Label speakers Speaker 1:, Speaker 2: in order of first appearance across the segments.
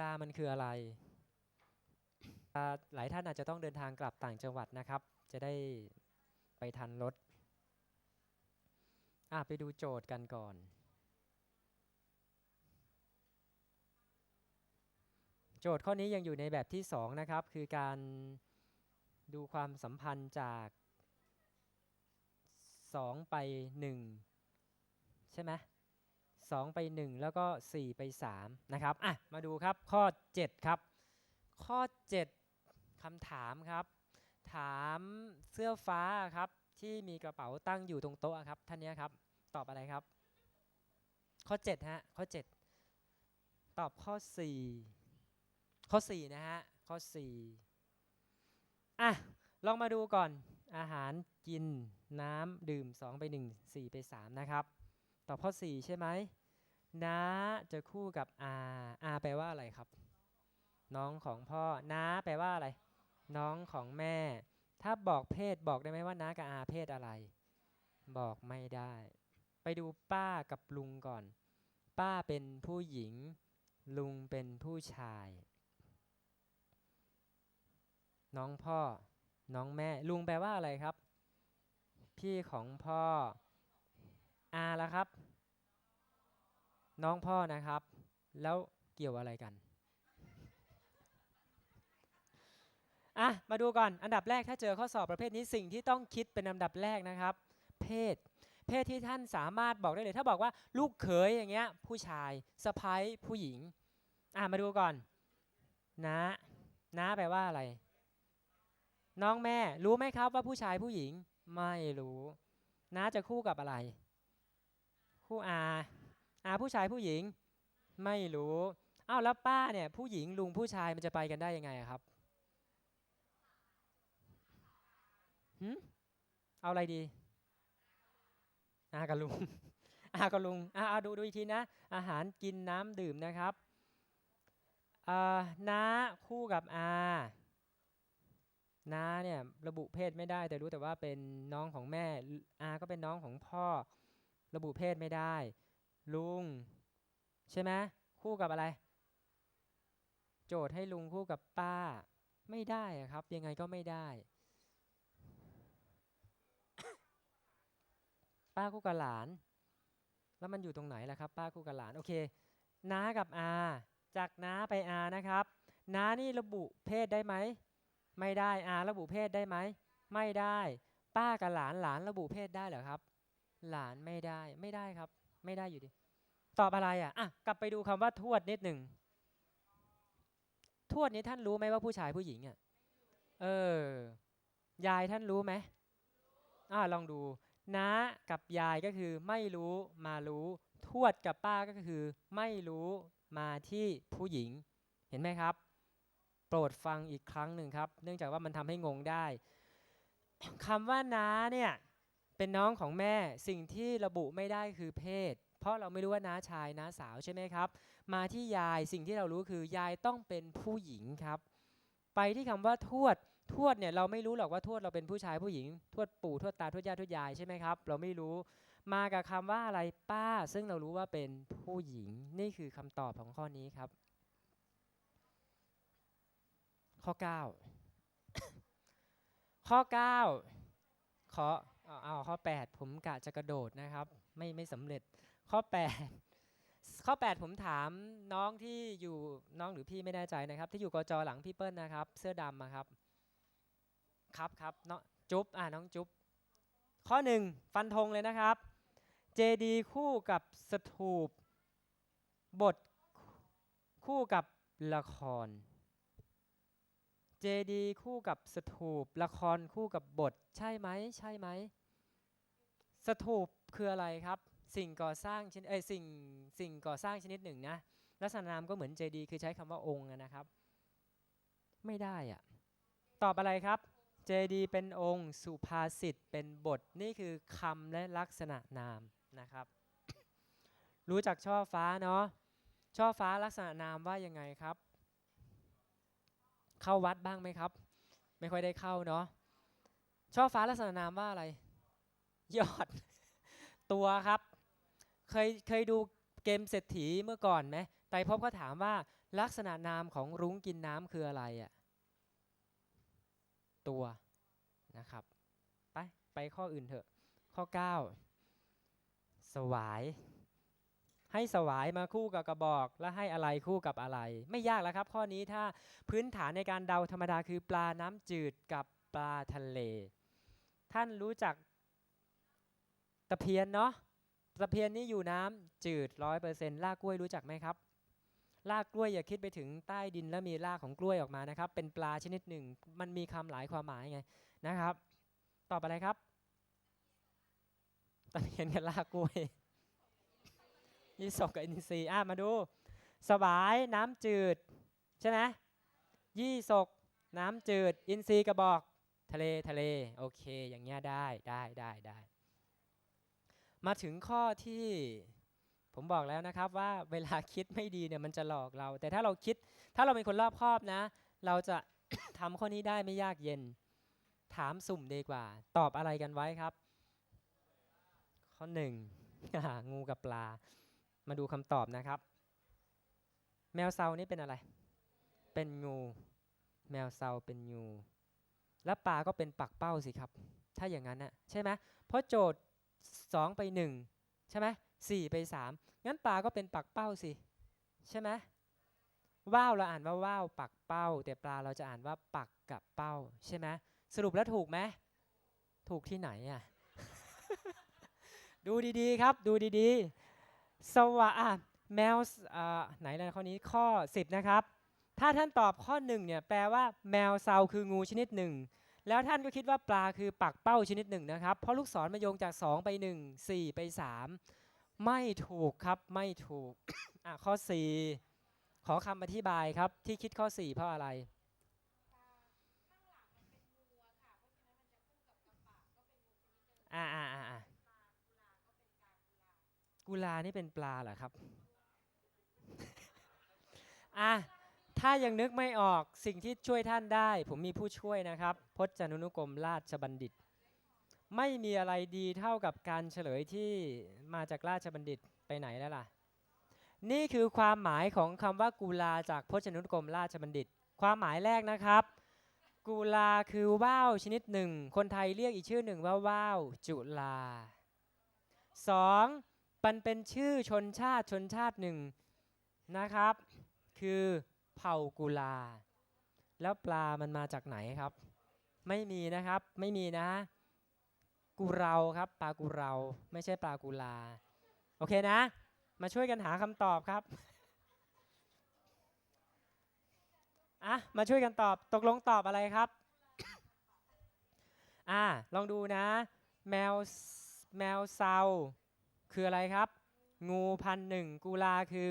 Speaker 1: ลามันคืออะไร หลายท่านอาจจะต้องเดินทางกลับต่างจังหวัดนะครับ จะได้ไปทันรถอะไปดูโจทย์กันก่อน โจทย์ข้อนี้ยังอยู่ในแบบที่ 2 นะครับ คือการดูความสัมพันธ์จาก 2 ไป 1 ใช่ไหม 2 ไป 1 แล้วก็ 4 ไป3นะครับอะมาดูครับข้อ 7 ครับ ข้อ 7คำถามครับ ถามเสื้อฟ้าครับ ที่มีกระเป๋าตั้งอยู่ตรงโต๊ะครับ ท่านนี้ครับ ตอบอะไรครับ ข้อ 7 ฮะ ข้อ 7 ตอบข้อ 4 ข้อ 4 นะฮะ ข้อ 4 อะ ลองมาดูก่อนอาหารกินน้ำดื่ม 2 ไป 1 4 ไป 3 นะครับ ตอบข้อ 4 ใช่ไหมน้าจะคู่กับอาอาแปลว่าอะไรครับ น้องของพ่อน้าแปลว่าอะไร น้องของแม่ ถ้าบอกเพศบอกได้ไหมว่าน้ากับอาเพศอะไร บอกไม่ได้ ไปดูป้ากับลุงก่อน ป้าเป็นผู้หญิง ลุงเป็นผู้ชาย น้องพ่อ น้องแม่ ลุงแปลว่าอะไรครับ พี่ของพ่อ อาละครับ น้องพ่อนะครับ แล้วเกี่ยวอะไรกันอะมาดูก่อนอันดับแรกถ้าเจอข้อสอบประเภทนี้สิ่งที่ต้องคิดเป็นอันดับแรกนะครับ เพศ เพศที่ท่านสามารถบอกได้เลย ถ้าบอกว่าลูกเขยอย่างเงี้ยผู้ชายสะพ้ายผู้หญิงอะมาดูก่อนน้าน้าแปลว่าอะไร น้องแม่รู้ไหมครับว่าผู้ชายผู้หญิงไม่รู้น้าจะคู่กับอะไร คู่อาอาผู้ชายผู้หญิงไม่รู้อ้าวแล้วป้าเนี่ยผู้หญิงลุงผู้ชายมันจะไปกันได้ยังไงครับหืมเอาอะไรดีอากับลุงอากับลุงอาเอาดูดูอีกทีนะ อาหารกินน้ำดื่มนะครับอ่าน้าคู่กับอาน้าเนี่ยระบุเพศไม่ได้แต่รู้แต่ว่าเป็นน้องของแม่อาก็เป็นน้องของพ่อ ระบุเพศไม่ได้ ลุง ใช่ไหมคู่กับอะไร โจทย์ให้ลุงคู่กับป้า ไม่ได้ครับ ยังไงก็ไม่ได้ ป้าคู่กับหลาน แล้วมันอยู่ตรงไหนล่ะครับ ป้าคู่กับหลานโอเคน้ากับอาจากน้าไปอานะครับน้านี่ระบุเพศได้ไหมไม่ได้อาระบุเพศได้ไหมไม่ได้ ป้ากับหลานหลานระบุเพศได้เหรอครับ หลานไม่ได้ไม่ได้ครับ ไม่ได้อยู่ดี ตอบอะไรอะอะกลับไปดูคำว่าทวดนิดหนึ่งทวดนี้ท่านรู้ไหมว่าผู้ชายผู้หญิงอะเออยายท่านรู้ไหมอ่าลองดูน้ากับยายก็คือไม่รู้มารู้ ทวดกับป้าก็คือ ไม่รู้มาที่ผู้หญิง เห็นไหมครับ โปรดฟังอีกครั้งหนึ่งครับ เนื่องจากว่ามันทำให้งงได้คำว่าน้าเนี่ย เป็นน้องของแม่สิ่งที่ระบุไม่ได้คือเพศ เพราะเราไม่รู้ว่าน้าชายน้าสาวใช่ไหมครับ มาที่ยายสิ่งที่เรารู้คือยายต้องเป็นผู้หญิงครับ ไปที่คำว่าทวดทวดเนี่ยเราไม่รู้หรอกว่าทวดเราเป็นผู้ชายผู้หญิง ทวดปู่ทวดตาทวดย่าทวดยายใช่ไหมครับ เราไม่รู้มากับคำว่าอะไรป้า ซึ่งเรารู้ว่าเป็นผู้หญิงนี่คือคำตอบของข้อนี้ครับ ข้อ 9 ข้อ 9 ขอ เอาเอาข้อ 8 ผมกะจะกระโดดนะครับ ไม่ไม่สำเร็จข้อ 8 ข้อ 8 ผมถามน้องที่อยู่น้องหรือพี่ไม่แน่ใจนะครับ ที่อยู่กจหลังพี่เปิ้ลนะครับ เสื้อดำอะครับ ครับครับน้องจุ๊บอ่าน้องจุ๊บข้อ 1 ฟันธงเลยนะครับเจดีคู่กับสถูป บทคู่กับละครเจดีคู่กับสถูป ละครคู่กับบท ใช่ไหม ใช่ไหม สถูปคืออะไรครับ สิ่งก่อสร้างชนิดเอ้ยสิ่งสิ่งก่อสร้างชนิดหนึ่งนะลักษณะนามก็เหมือนเจดีคือใช้คำว่าองค์นะครับ ไม่ได้อะตอบอะไรครับเจดีเป็นองค์สุภาษิตเป็นบทนี่คือคำและลักษณะนามนะครับ รู้จักช่อฟ้าเนาะช่อฟ้าลักษณะนามว่ายังไงครับ เข้าวัดบ้างไหมครับ ไม่ค่อยได้เข้าเนาะช่อฟ้าลักษณะนามว่าอะไร ยอดตัวครับ เคยเคยดูเกมเศรษฐีเมื่อก่อนไหมไตรภพเขาถามว่าลักษณะนามของรุ้งกินน้ำคืออะไรอะตัวนะครับ ไป ไปข้ออื่นเถอะ ข้อ 9 สวาย ให้สวายมาคู่กับกระบอก และให้อะไรคู่กับอะไร ไม่ยากแล้วครับ ข้อนี้ถ้าพื้นฐานในการเดาธรรมดาคือปลาน้ำจืดกับปลาทะเล ท่านรู้จักะเพียนเนาะตะเพียนนี่อยู่น้ำจืดร้อยเปอร์เซ็นต์รากกล้วยรู้จักไหมครับรากกล้วยอย่าคิดไปถึงใต้ดินแล้วมีรากของกล้วยออกมานะครับ เป็นปลาชนิดหนึ่ง มันมีคำหลายความหมายไงนะครับ ตอบอะไรครับตะเพียนกับรากกล้วยยี่สกกับอินทรีย์อะมาดูสวายน้ำจืด ใช่ไหมยี่สกน้ำจืด อินทรีย์กระบอก ทะเลทะเล โอเค อย่างเงี้ยได้ได้ได้ได้ มาถึงข้อที่ผมบอกแล้วนะครับว่าเวลาคิดไม่ดีเนี่ยมันจะหลอกเรา แต่ถ้าเราคิดถ้าเราเป็นคนรอบคอบนะ เราจะทำข้อนี้ได้ไม่ยากเย็น ถามสุ่มดีกว่า ตอบอะไรกันไว้ครับ ข้อหนึ่งงูกับปลา มาดูคำตอบนะครับ แมวเซานี่เป็นอะไร เป็นงู แมวเซาเป็นงู แล้วปลาก็เป็นปักเป้าสิครับ ถ้าอย่างนั้นน่ะใช่ไหมเพราะโจทย์ 2 ไป 1 ใช่ไหมสี่ไป 3 งั้นปลาก็เป็นปักเป้าสิ ใช่ไหมว่าวเราอ่านว่าว่าวปักเป้า แต่ปลาเราจะอ่านว่าปักกับเป้า ใช่ไหมสรุปแล้วถูกไหมถูกที่ไหนอะดูดีๆครับดูดีๆ สวะอะแมวอ่าไหนเลยข้อนี้ข้อ 10 นะครับ ถ้าท่านตอบข้อ1เนี่ยแปลว่าแมวเซาคืองูชนิดหนึ่ง แล้วท่านก็คิดว่าปลาคือปักเป้าชนิดหนึ่งนะครับ เพราะลูกศรมาโยงจาก 2 ไป 1 4 ไป 3 ไม่ถูกครับไม่ถูกอะข้อ 4 ขอคำอธิบายครับที่คิดข้อ 4 เพราะอะไรอ่าอ่าอ่ากุลานี่เป็นปลาเหรอครับอะ ถ้ายังนึกไม่ออกสิ่งที่ช่วยท่านได้ ผมมีผู้ช่วยนะครับ พจนานุกรมราชบัณฑิต ไม่มีอะไรดีเท่ากับการเฉลยที่มาจากราชบัณฑิตไปไหนแล้วล่ะ นี่คือความหมายของคำว่ากุลาจากพจนานุกรมราชบัณฑิต ความหมายแรกนะครับ กุลาคือว่าวชนิดหนึ่ง คนไทยเรียกอีกชื่อหนึ่งว่าว่าวจุลาสองมันเป็นชื่อชนชาติชนชาติหนึ่งนะครับ คือ เผากุลา แล้วปลามันมาจากไหนครับ ไม่มีนะครับไม่มีนะ กุเราครับ ปลากุเราไม่ใช่ปลากุลา โอเคนะ มาช่วยกันหาคำตอบครับอะมาช่วยกันตอบตกลงตอบอะไรครับอะลองดูนะ แมวแมวเซาคืออะไรครับ งูพันหนึ่งกุลาคือ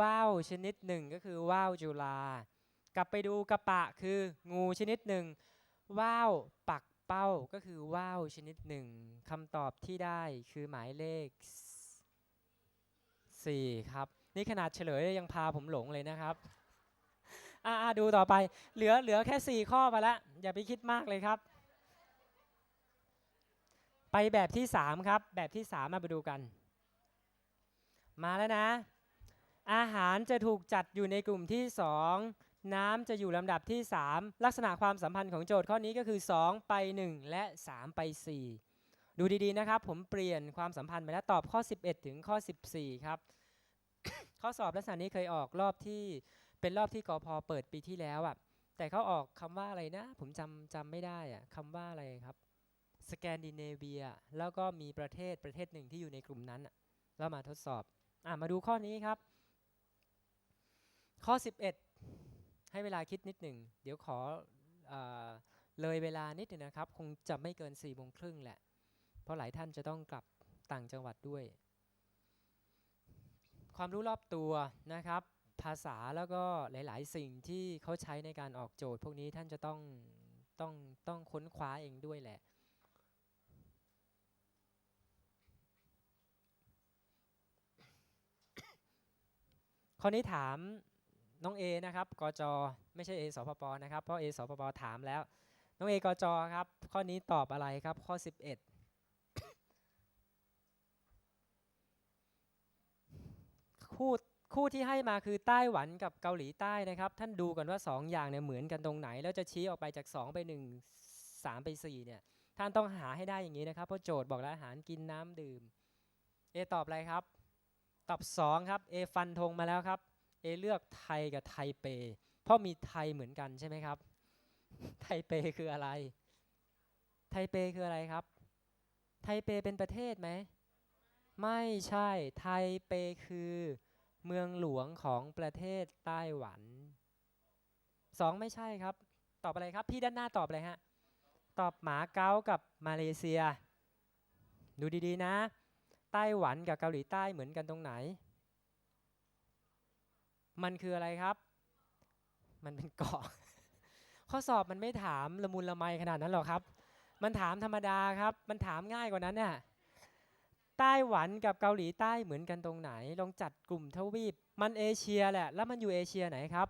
Speaker 1: ว่าวชนิดหนึ่งก็คือว่าวจุลา กลับไปดูกระปะคืองูชนิดหนึ่งว่าวปักเป้าก็คือว่าวชนิดหนึ่งคำตอบที่ได้คือหมายเลข 4 ครับ นี่ขนาดเฉลยยังพาผมหลงเลยนะครับอ่าดูต่อไป เหลือเหลือแค่ 4 ข้อไปแล้ว อย่าไปคิดมากเลยครับ ไปแบบที่ 3 ครับ แบบที่ 3 มาไปดูกัน มาแล้วนะ อาหารจะถูกจัดอยู่ในกลุ่มที่ 2 น้ำจะอยู่ลำดับที่ 3 ลักษณะความสัมพันธ์ของโจทย์ข้อนี้ก็คือ 2 ไป 1 และ 3 ไป 4 ดูดีๆนะครับ ผมเปลี่ยนความสัมพันธ์ไปแล้วตอบข้อ 11 ถึงข้อ 14 ครับ ข้อสอบลักษณะนี้เคยออกรอบที่เป็นรอบที่กอพอเปิดปีที่แล้วอะ่ะแต่เขาออกคำว่าอะไรนะ ผมจำจำไม่ได้อะ่ะคำว่าอะไรครับสแกนดิเนเวียแล้วก็มีประเทศประเทศหนึ่งที่อยู่ในกลุ่มนั้นอะแล้วมาทดสอบอะมาดูข้อนี้ครับ ข้อ 11 ให้เวลาคิดนิดหนึ่ง เดี๋ยวขอเอเลยเวลานิดนึงนะครับ คงจะไม่เกิน4ี่โมงครึ่งแหละ เพราะหลายท่านจะต้องกลับต่างจังหวัดด้วย ความรู้รอบตัวนะครับ ภาษาแล้วก็หลาย ๆ สิ่งที่เขาใช้ในการออกโจทย์ พวกนี้ท่านจะต้องต้องต้องค้นคว้าเองด้วยแหละข้อนี้ถาม น้องเอนะครับกจไม่ใช่เอสพปนะครับเพราะเอสพปถามแล้ว น้องเอกจครับ ข้อนี้ตอบอะไรครับ ข้อ 11คู่คู่ที่ให้มาคือไต้หวันกับเกาหลีใต้นะครับ ท่านดูก่อนว่าสองอย่างเนี่ยเหมือนกันตรงไหน แล้วจะชี้ออกไปจาก 2 ไป 1 3 ไป 4 เนี่ย ท่านต้องหาให้ได้อย่างนี้นะครับ เพราะโจทย์บอกแล้วอาหารกินน้ำดื่มเอตอบอะไรครับ ตอบ 2 ครับเอฟันธงมาแล้วครับ เอเลือกไทยกับไทเป เพราะมีไทยเหมือนกันใช่ไหมครับ ไทเปคืออะไร ไทเปคืออะไรครับ ไทเปเป็นประเทศไหม ไม่ใช่ ไทเปคือเมืองหลวงของประเทศไต้หวันสองไม่ใช่ครับ ตอบอะไรครับ พี่ด้านหน้าตอบอะไรฮะ ตอบหมาเก๊ากับมาเลเซีย ดูดีๆนะ ไต้หวันกับเกาหลีใต้เหมือนกันตรงไหน มันคืออะไรครับ มันเป็นเกาะ ข้อสอบมันไม่ถามละมุนละไมขนาดนั้นหรอกครับ มันถามธรรมดาครับ มันถามง่ายกว่านั้นเนี่ยไต้หวันกับเกาหลีใต้เหมือนกันตรงไหน ลองจัดกลุ่มทวีป มันเอเชียแหละ แล้วมันอยู่เอเชียไหนครับ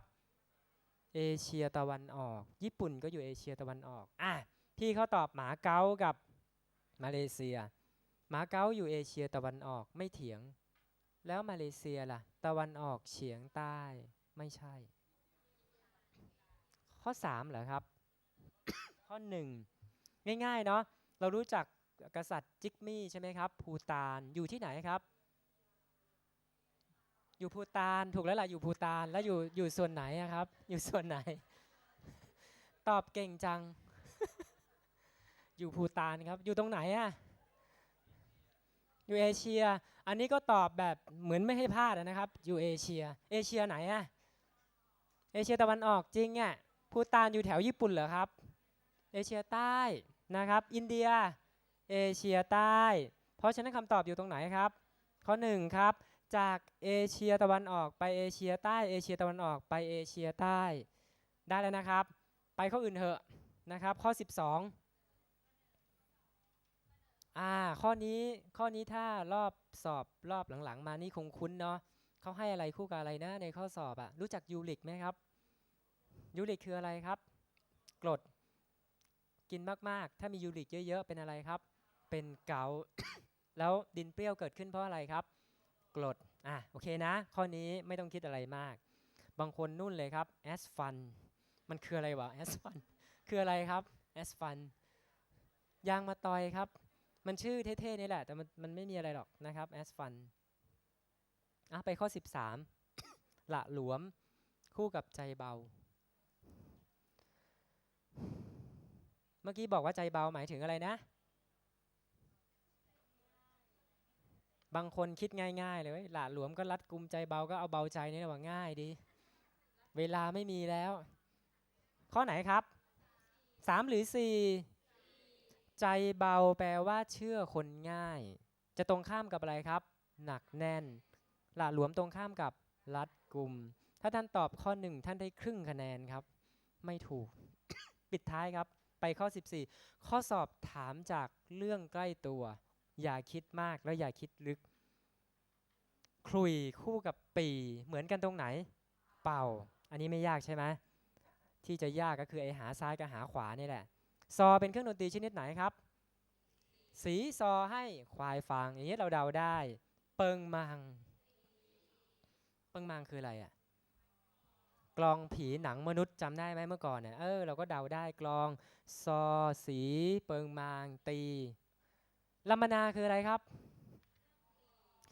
Speaker 1: เอเชียตะวันออก ญี่ปุ่นก็อยู่เอเชียตะวันออก อะ พี่เขาตอบหมาเก๊ากับมาเลเซีย หมาเก๊าอยู่เอเชียตะวันออกไม่เถียง แล้วมาเลเซียล่ะ ตะวันออกเฉียงใต้ไม่ใช่ ข้อ3เหรอครับ ข้อ 1 ง่ายๆเนาะเรารู้จักกษัตริย์จิกมี่ใช่ไหมครับภูตานอยู่ที่ไหนครับ อยู่ภูตานถูกแล้วล่ะอยู่ภูตานแล้วอยู่อยู่ส่วนไหนครับ อยู่ส่วนไหน ตอบเก่งจัง อยู่ภูตานครับ อยู่ตรงไหนอะ อยู่เอเชีย อันนี้ก็ตอบแบบเหมือนไม่ให้พลาดนะครับอยู่เอเชีย เอเชียไหนอะเอเชียตะวันออกจริงอะภูตานอยู่แถวญี่ปุ่นเหรอครับ เอเชียใต้นะครับ อินเดีย เอเชียใต้ เพราะฉะนั้นคำตอบอยู่ตรงไหนครับ ข้อ1ครับ จากเอเชียตะวันออกไปเอเชียใต้ เอเชียตะวันออกไปเอเชียใต้ ได้แล้วนะครับ ไปข้ออื่นเถอะนะครับ ข้อ 12 อ่า ข้อนี้ข้อนี้ถ้ารอบสอบรอบหลังๆ มานี่คงคุ้นเนาะเขาให้อะไรคู่กับอะไรนะในข้อสอบอะรู้จักยูริกไหมครับ ยูริกคืออะไรครับ กรดกินมากๆ ถ้ามียูริกเยอะๆ เป็นอะไรครับ เป็นเกาแล้วดินเปรี้ยวเกิดขึ้นเพราะอะไรครับ กรดอะโอเคนะ ข้อนี้ไม่ต้องคิดอะไรมาก บางคนนุ่นเลยครับแอสฟันมันคืออะไรวะแอสฟันคืออะไรครับแอสฟันยางมาตอยครับ มันชื่อเท่ๆนี่แหละ แต่มันมันไม่มีอะไรหรอกนะครับแอสฟันอะไปข้อ 13 ละหลวมคู่กับใจเบา เมื่อกี้บอกว่าใจเบาหมายถึงอะไรนะ บางคนคิดง่ายๆเลยเว้ยหละหลวมก็รัดกุมใจเบาก็เอาเบาใจนี่แหละว่าง่ายดี เวลาไม่มีแล้ว ข้อไหนครับสามหรือสี่ ใจเบาแปลว่าเชื่อคนง่าย จะตรงข้ามกับอะไรครับ หนักแน่นหละหลวมตรงข้ามกับรัดกุมถ้าท่านตอบข้อหนึ่งท่านได้ครึ่งคะแนนครับ ไม่ถูก ปิดท้ายครับ ไปข้อ 14 ข้อสอบถามจากเรื่องใกล้ตัว อย่าคิดมากแล้วอย่าคิดลึกคลุยคู่กับปีเหมือนกันตรงไหน เป่า อันนี้ไม่ยากใช่ไหมที่จะยากก็คือไอหาซ้ายกับหาขวานี่แหละ ซอเป็นเครื่องดนตรีชนิดไหนครับ สีซอให้ควายฟังอย่างนี้เราเดาได้ เปิงมัง เปิงมังคืออะไรอะกลองผีหนังมนุษย์จำได้ไหมเมื่อก่อนเนี่ยเออเราก็เดาได้กลองซอสี เปิงมางตีลัมมนาคืออะไรครับ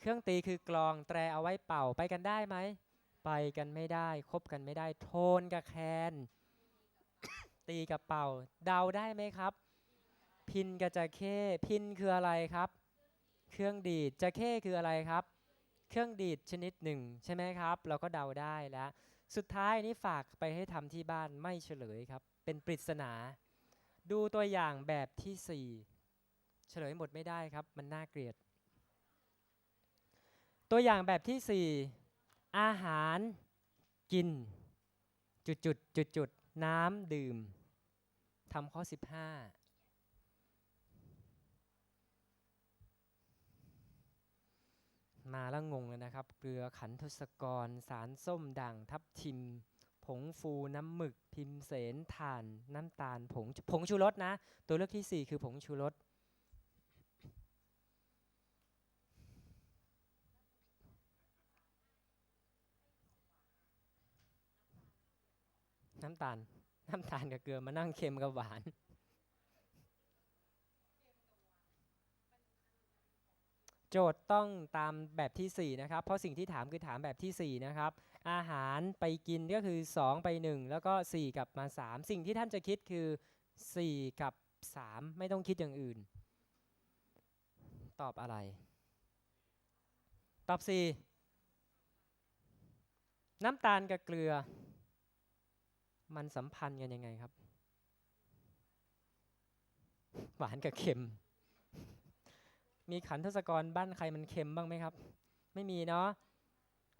Speaker 1: เครื่องตีคือกลองแตรเอาไว้เป่าไปกันได้ไหม ไปกันไม่ได้คบกันไม่ได้โทนกับแคน ตีกับเป่า เดาได้ไหมครับ พินกับจะเข้พินคืออะไรครับ เครื่องดีดจะเข้คืออะไรครับ เครื่องดีดชนิดหนึ่งใช่ไหมครับ เราก็เดาได้แล้ว สุดท้ายนี้ฝากไปให้ทำที่บ้านไม่เฉลยครับ เป็นปริศนา ดูตัวอย่างแบบที่ 4 เฉลยหมดไม่ได้ครับ มันน่าเกลียด ตัวอย่างแบบที่ 4 อาหารกินจุดจุดจุดจุด น้ำดื่มทำข้อ 15 มาแล้วงงเลยนะครับ เกลือขันทศกร สารส้มด่างทับทิม ผงฟูน้ำหมึก พิมเสนถ่าน น้ำตาลผงผงชูรสนะ ตัวเลือกที่ 4 คือผงชูรส น้ำตาล น้ำตาลกับเกลือมานั่งเค็มกับหวาน โจทย์ต้องตามแบบทีสี่4 นะครับ เพราะสิ่งที่ถามคือถามแบบทีสี่ 4 นะครับ อาหารไปกินก็คือ 2 ไป 1 แล้วก็ 4 กลับมา 3 สิ่งที่ท่านจะคิดคือ 4 กับ 3 ไม่ต้องคิดอย่างอื่น ตอบอะไร ตอบ 4 น้ำตาลกับเกลือ มันสัมพันธ์กันยังไงครับ หวานกับเค็ม มีขันทศกรบ้านใครมันเค็มบ้างไหมครับ ไม่มีเนาะ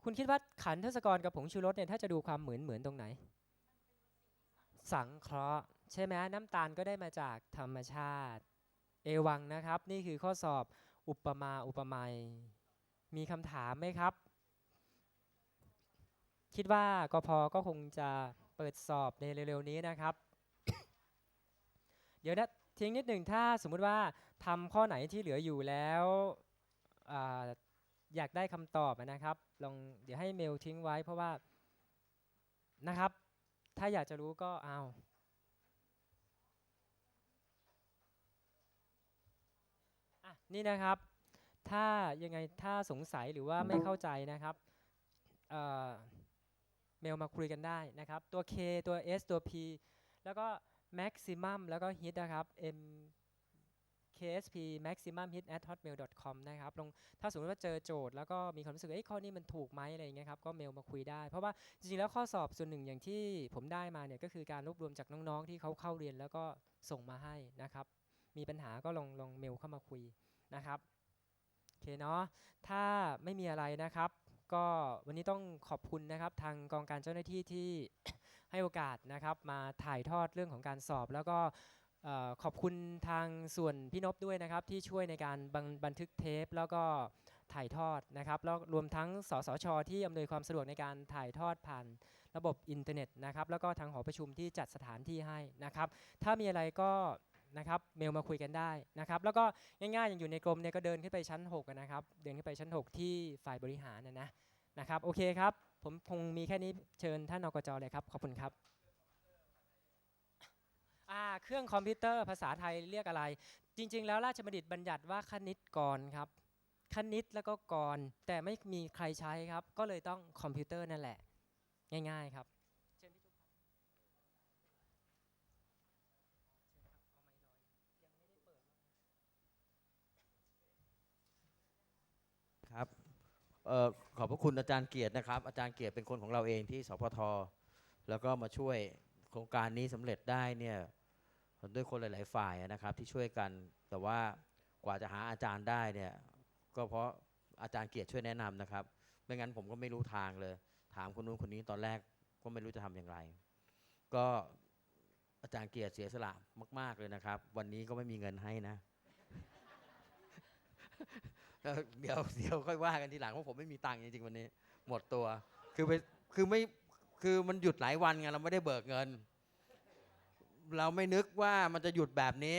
Speaker 1: คุณคิดว่าขันทศกรกับผงชูรสเนี่ยถ้าจะดูความเหมือนเหมือนตรงไหน สังเคราะห์ ใช่ไหมน้ำตาลก็ได้มาจากธรรมชาติ เอวังนะครับ นี่คือข้อสอบอุปมาอุปไมยมีคำถามไหมครับ คิดว่ากพก็คงจะ เปิดสอบในเร็วๆนี้นะครับ เดี๋ยวนะทิ้งนิดหนึ่งถ้าสมมุติว่าทำข้อไหนที่เหลืออยู่แล้วออยากได้คำตอบนะครับลองเดี๋ยวให้เมลทิ้งไว้เพราะว่านะครับ ถ้าอยากจะรู้ก็เอาอะนี่นะครับ ถ้ายังไงถ้าสงสัยหรือว่าไม่เข้าใจนะครับ เมลมาคุยกันได้นะครับ ตัว K ตัว S ตัว P แล้วก็ maximum แล้วก็ hit นะครับ m ksp maximum hit at hotmail com นะครับ ลงถ้าสมมติว่าเจอโจทย์ แล้วก็มีความรู้สึกเอ้ยข้อนี้มันถูกไหมอะไรอย่างเงี้ยครับ ก็เมลมาคุยได้ เพราะว่าจริงๆ แล้วข้อสอบส่วนหนึ่งอย่างที่ผมได้มาเนี่ย ก็คือการรวบรวมจากน้องๆ ที่เขาเข้าเรียนแล้วก็ส่งมาให้นะครับ มีปัญหาก็ลองลองเมลเข้ามาคุยนะครับ โอเคเนาะ ถ้าไม่มีอะไรนะครับ ก็วันนี้ต้องขอบคุณนะครับทางกองการเจ้าหน้าที่ที่ให้โอกาสนะครับมาถ่ายทอดเรื่องของการสอบ แล้วก็ขอบคุณทางส่วนพี่นพด้วยนะครับที่ช่วยในการบันบันทึกเทป แล้วก็ถ่ายทอดนะครับแล้วรวมทั้งสสช ที่อำนวยความสะดวกในการถ่ายทอดผ่านระบบอินเทอร์เน็ตนะครับแล้วก็ทางหอประชุมที่จัดสถานที่ให้นะครับถ้ามีอะไรก็นะครับเมลมาคุยกันได้นะครับแล้วก็ง่ายๆอย่างอยู่ในกรมเนี่ยก็เดินขึ้นไปชั้น6อะนะครับเดินขึ้นไปชั้น 6 ที่ฝ่ายบริหารนะนะ นะครับโอเคครับ ผมคงมีแค่นี้เชิญท่านอกจเลยครับ ขอบคุณครับเครื่องคอมพิวเตอร์ภาษาไทยเรียกอะไร จริง ๆ แล้วราชบัณฑิตบัญญัติว่าคณิตกรครับคณิตแล้วก็กร แต่ไม่มีใครใช้ครับ ก็เลยต้องคอมพิวเตอร์นั่นแหละ ง่าย ๆ ครับเชิญพี่ตุ๊กครับ
Speaker 2: ครับ เอ่อขอบพระคุณอาจารย์เกียรตินะครับ อาจารย์เกียรติเป็นคนของเราเองที่สพท แล้วก็มาช่วยโครงการนี้สำเร็จได้เนี่ยด้วยคนหลาย ๆ ฝ่ายนะครับที่ช่วยกัน แต่ว่ากว่าจะหาอาจารย์ได้เนี่ยก็เพราะอาจารย์เกียรติช่วยแนะนำนะครับ ไม่งั้นผมก็ไม่รู้ทางเลย ถามคนนู้นคนนี้ตอนแรกก็ไม่รู้จะทำอย่างไร ก็อาจารย์เกียรติเสียสละมาก ๆ เลยนะครับ วันนี้ก็ไม่มีเงินให้นะ เอ่อเดี๋ยวเดี๋ยวค่อยว่ากันทีหลังเพราะผมไม่มีตังค์จริงๆวันนี้ หมดตัว คือไปคือไม่คือมันหยุดหลายวันไงเราไม่ได้เบิกเงิน เราไม่นึกว่ามันจะหยุดแบบนี้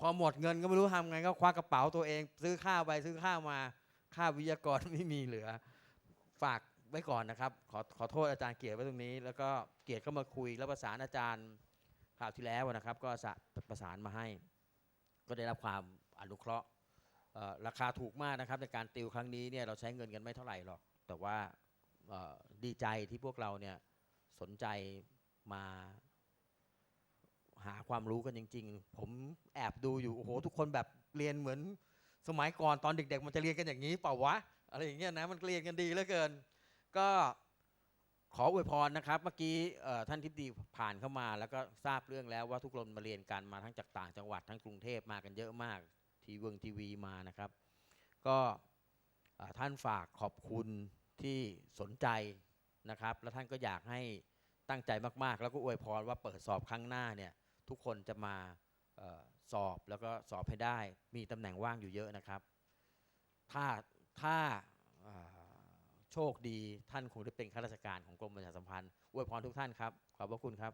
Speaker 2: พอหมดเงินก็ไม่รู้ทำไงก็ควักกระเป๋าตัวเอง ซื้อข้าวไปซื้อข้าวมาค่าวิทยากรไม่มีเหลือ ฝากไว้ก่อนนะครับ ขอขอโทษอาจารย์เกียรติไว้ตรงนี้ แล้วก็เกียรติก็มาคุยแล้วประสานอาจารย์คราวที่แล้วนะครับ ก็ประสานมาให้ ก็ได้รับความอนุเคราะห์ ราคาถูกมากนะครับในการติวครั้งนี้เนี่ยเราใช้เงินกันไม่เท่าไหร่หรอก แต่ว่าดีใจที่พวกเราเนี่ยสนใจมาหาความรู้กันจริง ๆ ผมแอบดูอยู่โอ้โหทุกคนแบบเรียนเหมือนสมัยก่อนตอนเด็ก ๆ มันจะเรียนกันอย่างนี้เปล่าวะอะไรอย่างเงี้ยนะมันเรียนกันดีเหลือเกิน ก็ขออวยพรนะครับเมื่อกี้ท่านทิพดีผ่านเข้ามา แล้วก็ทราบเรื่องแล้วว่าทุกคนมาเรียนกันมาทั้งจากต่างจังหวัดทั้งกรุงเทพมากันเยอะมาก ทีวงทีวีมานะครับ ก็ท่านฝากขอบคุณที่สนใจนะครับ แล้วท่านก็อยากให้ตั้งใจมาก ๆ แล้วก็อวยพรว่าเปิดสอบครั้งหน้าเนี่ยทุกคนจะมาอสอบแล้วก็สอบให้ได้ มีตำแหน่งว่างอยู่เยอะนะครับ ถ้าถ้าโชคดีท่านคงได้เป็นข้าราชการของกรมประชาสัมพันธ์อวยพรทุกท่านครับ ขอบพระคุณครับ